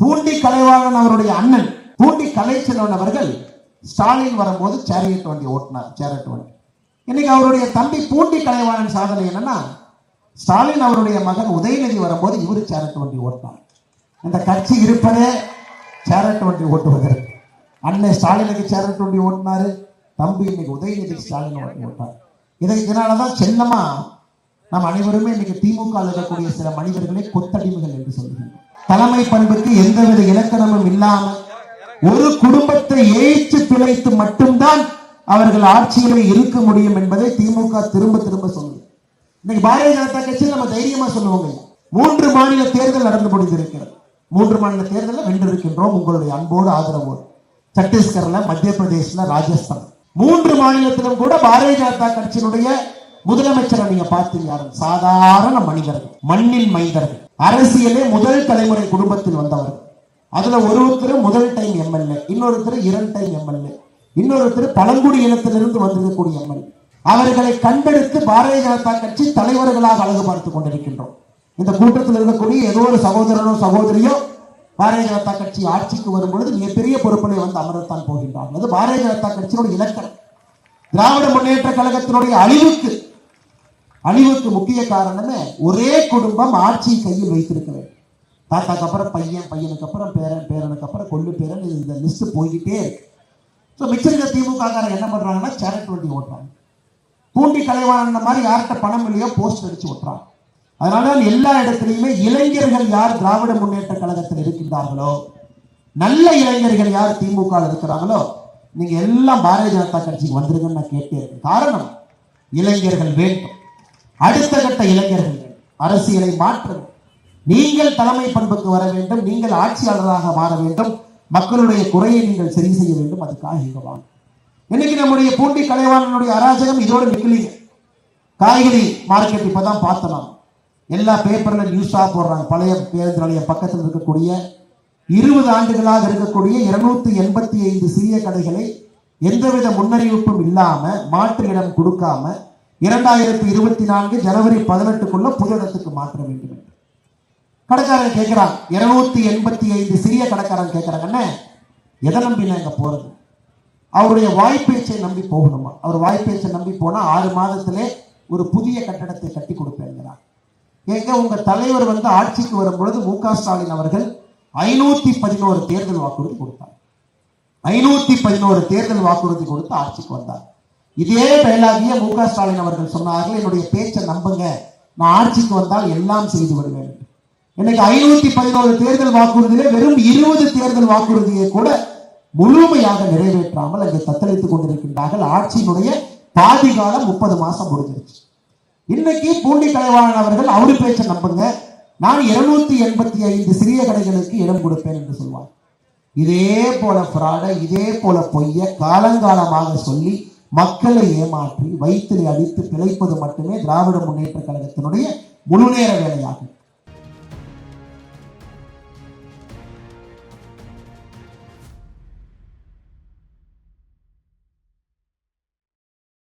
பூண்டி கலைவாணன் அவருடைய அண்ணன் பூண்டி கலைச்செல்வன் அவர்கள் ஸ்டாலின் வரும்போது சேரியட் வண்டி ஓட்டினார் சேரட் வண்டி. இன்னைக்கு அவருடைய தம்பி பூண்டி கலைவாணன் சாதனை என்னன்னா ஸ்டாலின் அவருடைய மகன் உதயநிதி வரும்போது இவரு சேரட் வண்டி ஓட்டினார். இந்த கட்சி இருப்பதே சேரட் வண்டி ஓட்டுவதற்கு. அண்ணன் ஸ்டாலினுக்கு சேரட் வண்டி ஓட்டினாரு தம்பி இன்னைக்கு உதயநிதி ஸ்டாலின் வண்டி ஓட்டார் இதை இதனாலதான் செல்லமா நாம் அனைவருமே இன்னைக்கு திமுக இருக்கக்கூடிய சில மனிதர்களை கொத்தடிமைகள் என்று சொல்லுகிறோம் தலைமை பண்புக்கு எந்தவித இலக்கணமும் இல்லாமல் ஒரு குடும்பத்தை ஏற்று பிழைத்து மட்டும்தான் அவர்கள் ஆட்சியிலே இருக்க முடியும் என்பதை திமுக திரும்ப திரும்ப சொல்லுது. இன்னைக்கு பாரதிய ஜனதா கட்சியில் நம்ம தைரியமா சொல்லுவோங்க. மூன்று மாநில தேர்தல் நடந்து முடிந்திருக்கிறது. மூன்று மாநில தேர்தலில் வென்றிருக்கின்றோம் உங்களுடைய அன்போடு ஆதரவோடு. சத்தீஸ்கர்ல மத்திய பிரதேசல ராஜஸ்தான். மூன்று மாநிலத்திலும் கூட பாரதிய ஜனதா கட்சியினுடைய முதலமைச்சரை நீங்க பார்த்தீங்க யாரும்? சாதாரண மனிதர்கள் மண்ணின் மைந்தர்கள். அரசியலே முதல் தலைமுறை குடும்பத்தில் வந்தவர். அதுல ஒருத்தர் முதல் டைம் எம்எல்ஏ இன்னொருத்தர் இரண்டு டைம் எம்எல்ஏ இன்னொருத்தர் பழங்குடி இனத்திலிருந்து வந்திருக்கக்கூடிய எம்எல்ஏ அவர்களை கண்டெடுத்து பாரதிய ஜனதா கட்சி தலைவர்களாக அழகு பார்த்துக் கொண்டிருக்கின்றோம். இந்த கூட்டத்தில் இருக்கக்கூடிய ஏதோ ஒரு சகோதரனோ சகோதரியோ பாரதிய ஜனதா கட்சி ஆட்சிக்கு வரும் பொழுது மிகப்பெரிய பொறுப்பினை வந்து அமரத்தான் போகின்றார்கள் அது பாரதிய ஜனதா கட்சியினுடைய இலக்கணம். திராவிட முன்னேற்ற கழகத்தினுடைய அழிவுக்கு அழிவுக்கு முக்கிய காரணமே ஒரே குடும்பம் ஆட்சியை கையில் வைத்திருக்கிறது தாத்தாக்கு அப்புறம் பையன் பையனுக்கு அப்புறம் பேரன் பேரனுக்கு அப்புறம் கொள்ளு பேரன் இந்த லிஸ்ட் போய்கிட்டே இருக்கு. ஸோ மிச்சரிக்க திமுக காரங்க என்ன பண்றாங்கன்னா சேரட் வண்டி ஓட்டுறாங்க. பூண்டி கலைவாணன் மாதிரி யார்கிட்ட பணம் இல்லையோ போஸ்ட் அடிச்சு ஓட்டுறாங்க. அதனால எல்லா இடத்துலையுமே இளைஞர்கள் யார் திராவிட முன்னேற்ற கழகத்தில் இருக்கின்றார்களோ நல்ல இளைஞர்கள் யார் திமுக இருக்கிறாங்களோ நீங்க எல்லாம் பாரதிய ஜனதா கட்சிக்கு வந்துருங்கன்னு நான் கேட்டே இருக்கேன். காரணம் இளைஞர்கள் வேண்டும். அடுத்த கட்ட இளைஞர்கள் அரசியலை மாற்ற நீங்கள் தலைமை பண்புக்கு வர வேண்டும் நீங்கள் ஆட்சியாளராக மாற வேண்டும் மக்களுடைய குறையை நீங்கள் சரி செய்ய வேண்டும் அதுக்காக இங்க வாங்க. இன்னைக்கு நம்முடைய பூண்டி கலைவாணனுடைய அராஜகம் இதோடு நிக்கலீங்க காய்கறி மார்க்கெட் இப்பதான் பார்த்தலாம் எல்லா பேப்பர்ல நியூஸா போடுறாங்க. பழைய பேருந்து நிலையம் பக்கத்தில் இருக்கக்கூடிய இருபது ஆண்டுகளாக இருக்கக்கூடிய இருநூத்தி எண்பத்தி ஐந்து சிறிய கடைகளை எந்தவித முன்னறிவிப்பும் இல்லாம மாற்று இடம் கொடுக்காம இரண்டாயிரத்தி இருபத்தி நான்கு ஜனவரி பதினெட்டுக்குள்ள புது இடத்துக்கு மாற்ற வேண்டும் என்று. கடைக்காரன் கேட்கிறான் இருநூத்தி எண்பத்தி ஐந்து சிறிய கடைக்காரன் கேட்கிறாங்க எதை நம்பி நாங்க போறது? அவருடைய வாய்ப்பேச்சை நம்பி போகணுமா? அவர் வாய்ப்பேச்சை நம்பி போனா ஆறு மாதத்திலே ஒரு புதிய கட்டடத்தை கட்டி கொடுப்பேங்கிறார் ஏங்க உங்க தலைவர் வந்து ஆட்சிக்கு வரும் பொழுது மு க ஸ்டாலின் அவர்கள் ஐநூத்தி பதினோரு தேர்தல் வாக்குறுதி கொடுத்தார். ஐநூத்தி பதினோரு தேர்தல் வாக்குறுதி கொடுத்து ஆட்சிக்கு வந்தார். இதே டயலாகிய மு க ஸ்டாலின் அவர்கள் சொன்னார்கள் என்னுடைய பேச்சை நம்புங்க. நான் ஆட்சிக்கு வந்தால் எல்லாம் செய்து விடுவேன். இன்னைக்கு ஐநூத்தி பதினோரு தேர்தல் வாக்குறுதியிலே வெறும் இருபது தேர்தல் வாக்குறுதியை கூட முழுமையாக நிறைவேற்றாமல் அங்கே தத்தளித்துக் கொண்டிருக்கின்றார்கள். ஆட்சியினுடைய பாதி காலம் முப்பது மாசம் முடிஞ்சிருச்சு. இன்னைக்கு பூண்டி கலைவாணன் அவர்கள் அவரு பேச்சை நம்புங்க. நான் இருநூத்தி எண்பத்தி ஐந்து சிறிய கடைகளுக்கு இடம் கொடுப்பேன் என்று சொல்வார். இதே போல பிராட இதே போல பொய்ய காலங்காலமாக சொல்லி மக்களை ஏமாற்றி வயிற்றில் அடித்து பிழைப்பது மட்டுமே திராவிட முன்னேற்ற கழகத்தினுடைய முழுநேர வேலையாகும்.